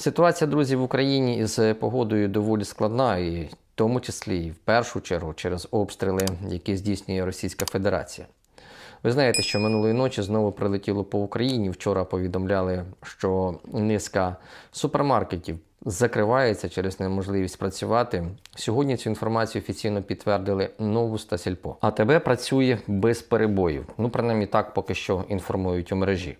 Ситуація, друзі, в Україні із погодою доволі складна, і в тому числі і в першу чергу через обстріли, які здійснює Російська Федерація. Ви знаєте, що минулої ночі знову прилетіло по Україні. Вчора повідомляли, що низка супермаркетів закривається через неможливість працювати. Сьогодні цю інформацію офіційно підтвердили Новус та Сільпо. АТБ працює без перебоїв. Ну, принаймні так поки що інформують у мережі.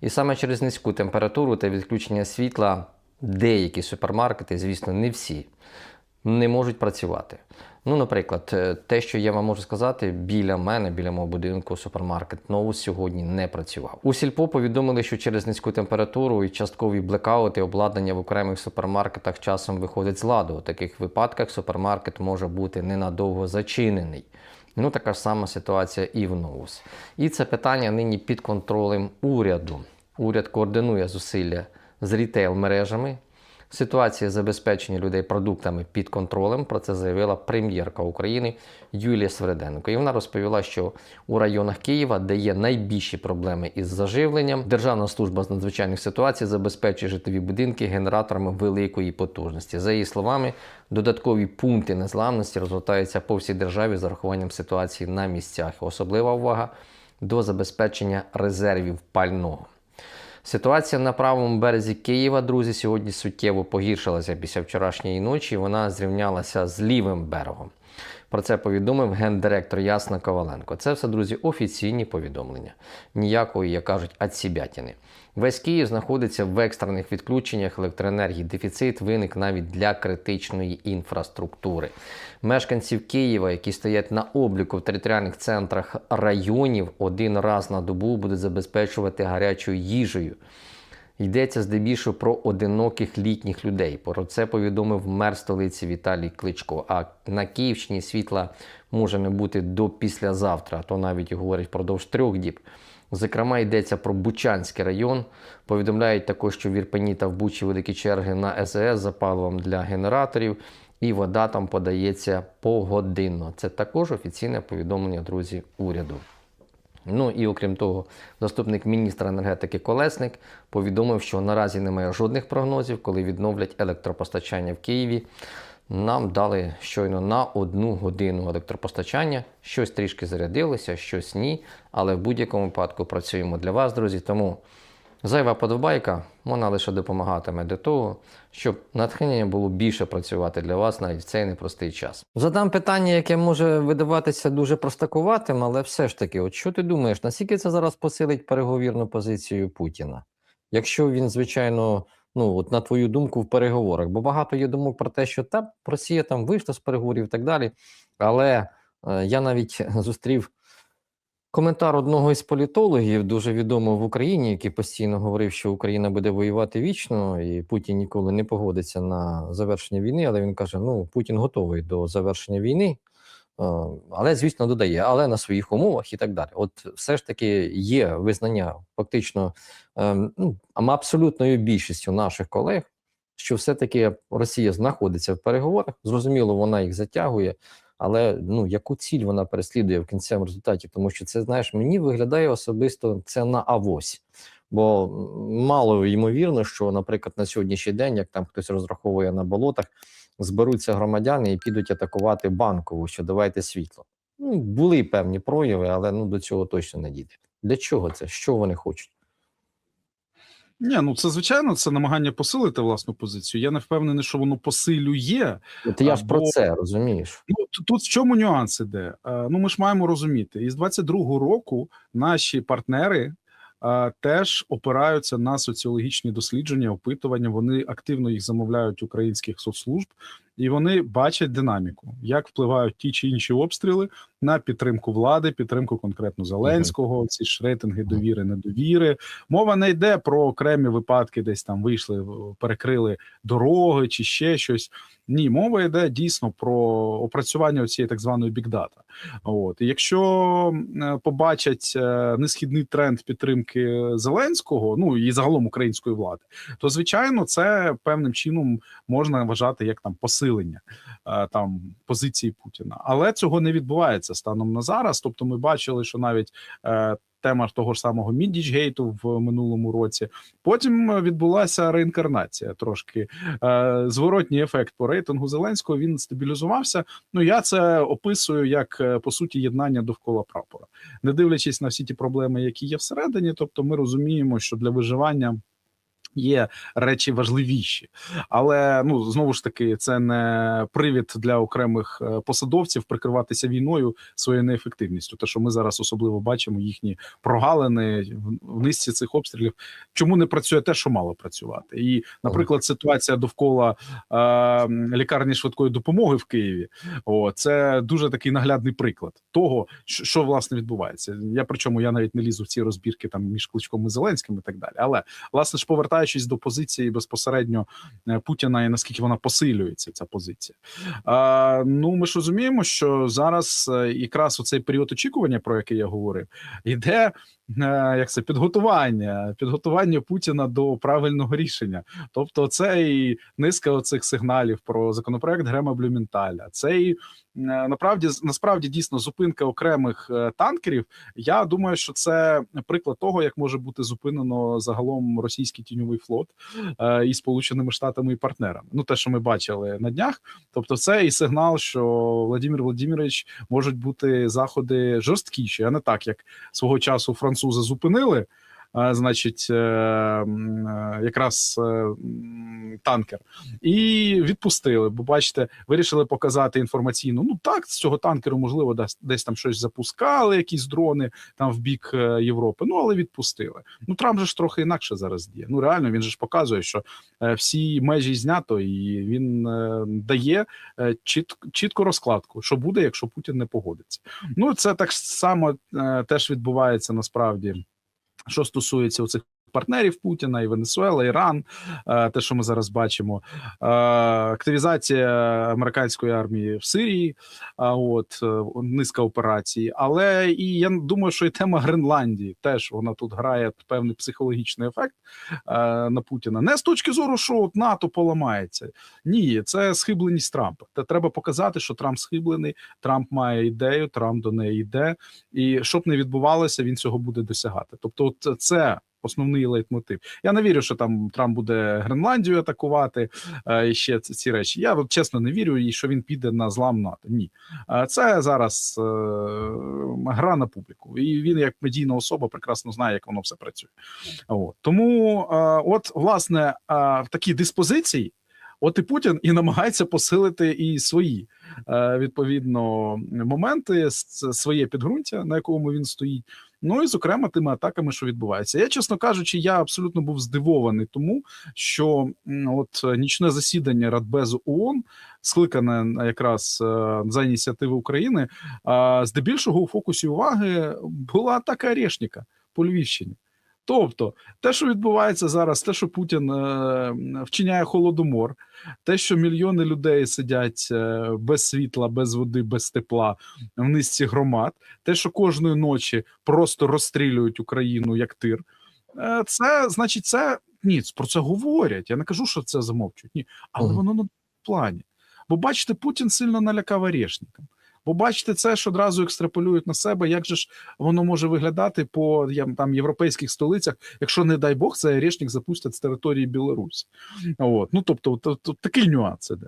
І саме через низьку температуру та відключення світла деякі супермаркети, звісно, не всі, не можуть працювати. Ну, наприклад, е, те, що я вам можу сказати, біля мене, біля мого будинку, супермаркет Новус сьогодні не працював. У Сільпо повідомили, що через низьку температуру і часткові блекаути обладнання в окремих супермаркетах часом виходить з ладу. У таких випадках супермаркет може бути ненадовго зачинений. Ну, така ж сама ситуація і в Новус. І це питання нині під контролем уряду. Уряд координує зусилля з рітейл-мережами. Ситуація забезпечення людей продуктами під контролем. Про це заявила прем'єрка України Юлія Свереденко. І вона розповіла, що у районах Києва, де є найбільші проблеми із заживленням, Державна служба з надзвичайних ситуацій забезпечує житлові будинки генераторами великої потужності. За її словами, додаткові пункти незламності розгортаються по всій державі з урахуванням ситуації на місцях. Особлива увага до забезпечення резервів пального. Ситуація на правому березі Києва, друзі, сьогодні суттєво погіршилася після вчорашньої ночі. Вона зрівнялася з лівим берегом. Про це повідомив гендиректор Ясна Коваленко. Це все, друзі, офіційні повідомлення. Ніякої, як кажуть, ацібятіни. Весь Київ знаходиться в екстрених відключеннях електроенергії. Дефіцит виник навіть для критичної інфраструктури. Мешканців Києва, які стоять на обліку в територіальних центрах районів, один раз на добу будуть забезпечувати гарячою їжею. Йдеться здебільшого про одиноких літніх людей. Про це повідомив мер столиці Віталій Кличко. А на Київщині світла може не бути до післязавтра, а то навіть говорять впродовж трьох діб. Зокрема, йдеться про Бучанський район. Повідомляють також, що в Ірпені та в Бучі великі черги на СЕС за паливом для генераторів, і вода там подається погодинно. Це також офіційне повідомлення, друзі, уряду. Ну і окрім того, заступник міністра енергетики Колесник повідомив, що наразі немає жодних прогнозів, коли відновлять електропостачання в Києві. Нам дали щойно на одну годину електропостачання. Щось трішки зарядилося, щось ні. Але в будь-якому випадку працюємо для вас, друзі. Тому зайва подобайка, вона лише допомагатиме до того, щоб натхнення було більше працювати для вас навіть в цей непростий час. Задам питання, яке може видаватися дуже простакуватим, але все ж таки, от що ти думаєш, наскільки це зараз посилить переговірну позицію Путіна? Якщо він, звичайно, ну от на твою думку, в переговорах, бо багато є думок про те, що та Росія там вийшла з переговорів і так далі. Але е, я навіть зустрів коментар одного із політологів, дуже відомого в Україні, який постійно говорив, що Україна буде воювати вічно, і Путін ніколи не погодиться на завершення війни. Але він каже: ну Путін готовий до завершення війни. Е, Але, звісно, додає, але на своїх умовах і так далі. От все ж таки є визнання фактично ем, ну, абсолютною більшістю наших колег, що все-таки Росія знаходиться в переговорах. Зрозуміло, вона їх затягує, але ну яку ціль вона переслідує в кінцевому результаті? Тому що це, знаєш, мені виглядає особисто це на авось. Бо мало ймовірно, що, наприклад, на сьогоднішній день, як там хтось розраховує на болотах, зберуться громадяни і підуть атакувати банкову, що давайте світло. Ну, були певні прояви, але ну до цього точно не дійде. Для чого це? Що вони хочуть? Ні, ну це звичайно, це намагання посилити власну позицію. Я не впевнений, що воно посилює. От я ж про це розумієш. Ну тут в чому нюанс іде? Е, Ну ми ж маємо розуміти, із 22-го року наші партнери е, теж опираються на соціологічні дослідження, опитування. Вони активно їх замовляють українських соцслужб, і вони бачать динаміку, як впливають ті чи інші обстріли на підтримку влади, підтримку конкретно Зеленського. Ці ж рейтинги довіри, недовіри. Мова не йде про окремі випадки, десь там вийшли, перекрили дороги чи ще щось. Ні, мова йде дійсно про опрацювання цієї так званої бікдата. От і якщо е, побачать е, несхідний тренд підтримки Зеленського, ну і загалом української влади, то звичайно це певним чином можна вважати як там посилення е, там позиції Путіна, але цього не відбувається станом на зараз. Тобто, ми бачили, що навіть е, тема того ж самого Мідічгейту в минулому році. Потім відбулася реінкарнація. Трошки е, зворотній ефект по рейтингу Зеленського. Він стабілізувався. Ну я це описую як по суті єднання довкола прапора, не дивлячись на всі ті проблеми, які є всередині. Тобто, ми розуміємо, що для виживання. Є речі важливіші, але ну знову ж таки, це не привід для окремих е, посадовців прикриватися війною своєю неефективністю. Те, що ми зараз особливо бачимо, їхні прогалини в- низці цих обстрілів. Чому не працює те, що мало працювати? І, наприклад, ситуація довкола е, лікарні швидкої допомоги в Києві. О, це дуже такий наглядний приклад того, що, що власне відбувається. Я причому я навіть не лізу в ці розбірки там між Кличком і Зеленським і так далі. Але власне ж повертаючись до позиції безпосередньо е, Путіна і наскільки вона посилюється, ця позиція. А, ну ми ж розуміємо, що зараз е, якраз у цей період очікування, про який я говорив, йде. Е, Як це підготування, підготування Путіна до правильного рішення, тобто це і низка оцих сигналів про законопроект Грема Блюменталя. Це і е, направді насправді дійсно зупинка окремих е, танкерів. Я думаю, що це приклад того, як може бути зупинено загалом російський тіньовий флот і Сполученими Штатами і партнерами. Ну те, що ми бачили на днях, тобто це і сигнал, що Владимир Владимирович можуть бути заходи жорсткіші, а не так, як свого часу французи зупинили. Значить, е, е, якраз е, танкер, і відпустили. Бо бачите, вирішили показати інформаційну. Ну так, з цього танкеру можливо десь, десь там щось запускали, якісь дрони там в бік Європи. Ну але відпустили. Ну Трамп же ж трохи інакше зараз діє. Ну реально він же ж показує, що всі межі знято, і він дає чіт, чітку розкладку, що буде, якщо Путін не погодиться. Ну це так само теж відбувається насправді, що стосується цих. Партнерів Путіна і Венесуела, Іран, е, те, що ми зараз бачимо, е, активізація американської армії в Сирії, а от е, низка операцій. Але і я думаю, що і тема Гренландії теж вона тут грає певний психологічний ефект е, на Путіна. Не з точки зору, що от НАТО поламається. Ні, це схибленість Трампа. Та треба показати, що Трамп схиблений, Трамп має ідею, Трамп до неї йде, і щоб не відбувалося, він цього буде досягати. Тобто, от це. Основний лейтмотив. Я не вірю, що там Трамп буде Гренландію атакувати е, і ще ці, речі. Я от, чесно не вірю, і що він піде на злам НАТО. Ні, Е, це зараз е, гра на публіку, і він, як медійна особа, прекрасно знає, як воно все працює. От. Тому, от, власне, в такій диспозиції. От і Путін і намагається посилити і свої відповідно моменти, своє підґрунтя, на якому він стоїть. Ну і зокрема тими атаками, що відбувається. Я, чесно кажучи, я абсолютно був здивований, тому що от нічне засідання Радбезу ООН, скликане якраз е, за ініціативи України, здебільшого у фокусі уваги була атака Орешника по Львівщині. Тобто, те, що відбувається зараз, те, що Путін е, вчиняє холодомор, те, що мільйони людей сидять е, без світла, без води, без тепла в низці громад, те, що кожної ночі просто розстрілюють Україну як тир, е, це значить, це ні, про це говорять. Я не кажу, що це замовчують. Ні, але воно на плані. Бо бачите, Путін сильно налякав орешникам. Бо бачите, це ж одразу екстраполюють на себе, як же ж воно може виглядати по там європейських столицях, якщо не дай Бог, це рішник запустять з території Білорусі. От. Ну тобто, от, от, от такий нюанс іде.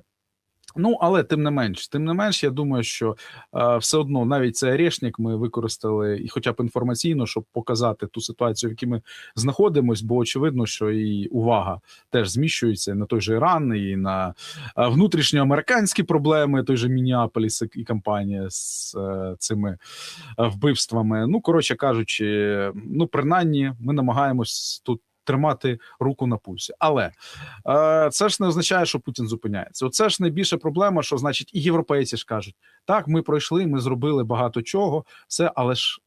Ну, але тим не менш, тим не менш, я думаю, що е, все одно навіть цей орешник ми використали і, хоча б інформаційно, щоб показати ту ситуацію, в якій ми знаходимось, бо очевидно, що і увага теж зміщується на той же Іран, і на е, внутрішньоамериканські проблеми, той же Мініаполіс і кампанія з е, цими е, вбивствами. Ну, коротше кажучи, ну принаймні, ми намагаємось тут. Тримати руку на пульсі, але е, це ж не означає, що Путін зупиняється. Оце ж найбільша проблема, що значить, і європейці ж кажуть: так, ми пройшли, ми зробили багато чого, все, але ж